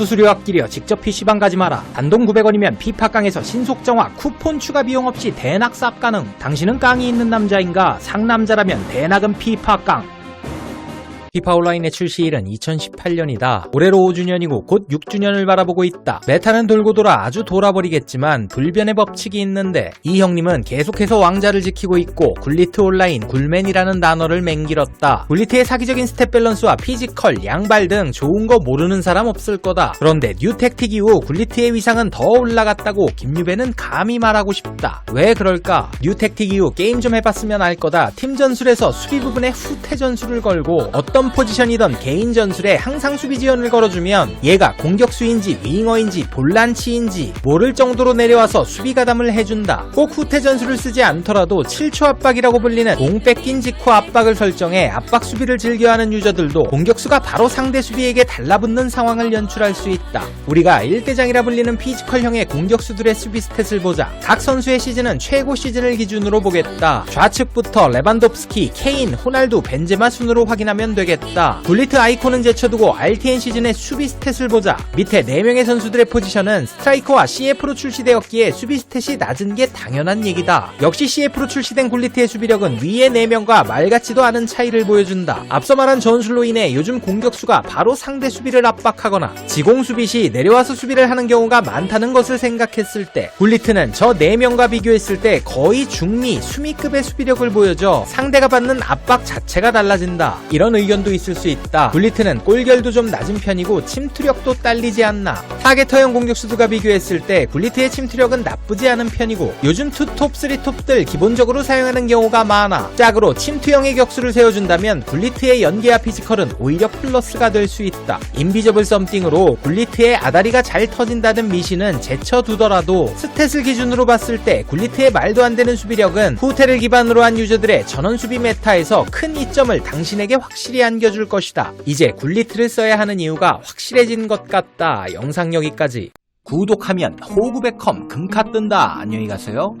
수수료 아끼려 직접 PC방 가지 마라. 단돈 900원이면 피파깡에서 신속 정화 쿠폰 추가 비용 없이 대낙 쌉 가능. 당신은 깡이 있는 남자인가? 상남자라면 대낙은 피파깡. 피파 온라인의 출시일은 2018년이다. 올해로 5주년이고 곧 6주년을 바라보고 있다. 메타는 돌고 돌아 아주 돌아버리겠지만 불변의 법칙이 있는데 이 형님은 계속해서 왕자를 지키고 있고 굴리트 온라인 굴맨이라는 단어를 맹길었다. 굴리트의 사기적인 스탯 밸런스와 피지컬, 양발 등 좋은 거 모르는 사람 없을 거다. 그런데 뉴 택틱 이후 굴리트의 위상은 더 올라갔다고 김유배는 감히 말하고 싶다. 왜 그럴까? 뉴 택틱 이후 게임 좀 해봤으면 알 거다. 팀 전술에서 수비 부분에 후퇴 전술을 걸고 어떤 포지션이던 개인 전술에 항상 수비 지원을 걸어주면 얘가 공격수인지 윙어인지 볼란치인지 모를 정도로 내려와서 수비 가담을 해준다. 꼭 후퇴 전술을 쓰지 않더라도 7초 압박이라고 불리는 공 뺏긴 직후 압박을 설정해 압박 수비를 즐겨하는 유저들도 공격수가 바로 상대 수비에게 달라붙는 상황을 연출할 수 있다. 우리가 1대장이라 불리는 피지컬형의 공격수들의 수비 스탯을 보자. 각 선수의 시즌은 최고 시즌을 기준으로 보겠다. 좌측부터 레반도프스키, 케인, 호날두, 벤제마 순으로 확인하면 되겠다. 굴리트 아이콘은 제쳐두고 RTN 시즌의 수비 스탯을 보자. 밑에 4명의 선수들의 포지션은 스트라이커와 CF로 출시되었기에 수비 스탯이 낮은 게 당연한 얘기다. 역시 CF로 출시된 굴리트의 수비력은 위의 4명과 말같지도 않은 차이를 보여준다. 앞서 말한 전술로 인해 요즘 공격수가 바로 상대 수비를 압박하거나 지공 수비 시 내려와서 수비를 하는 경우가 많다는 것을 생각했을 때 굴리트는 저 4명과 비교했을 때 거의 중미, 수미급의 수비력을 보여줘 상대가 받는 압박 자체가 달라진다. 이런 의견 도 있을 수 있다. 굴리트는 골결도 좀 낮은 편이고 침투력도 딸리지 않나. 타겟터형 공격수들과 비교했을 때 굴리트의 침투력은 나쁘지 않은 편이고 요즘 투톱, 쓰리톱들 기본적으로 사용하는 경우가 많아. 짝으로 침투형의 격수를 세워준다면 굴리트의 연계와 피지컬은 오히려 플러스가 될 수 있다. 인비저블 썸띵으로 굴리트의 아다리가 잘 터진다는 미신은 제쳐두더라도 스탯을 기준으로 봤을 때 굴리트의 말도 안 되는 수비력은 후테를 기반으로 한 유저들의 전원 수비 메타에서 큰 이점을 당신에게 확실히 안겨줄 것이다. 이제 굴리트를 써야 하는 이유가 확실해진 것 같다. 영상 여기까지. 구독하면 호구백컴 금카 뜬다. 안녕히 가세요.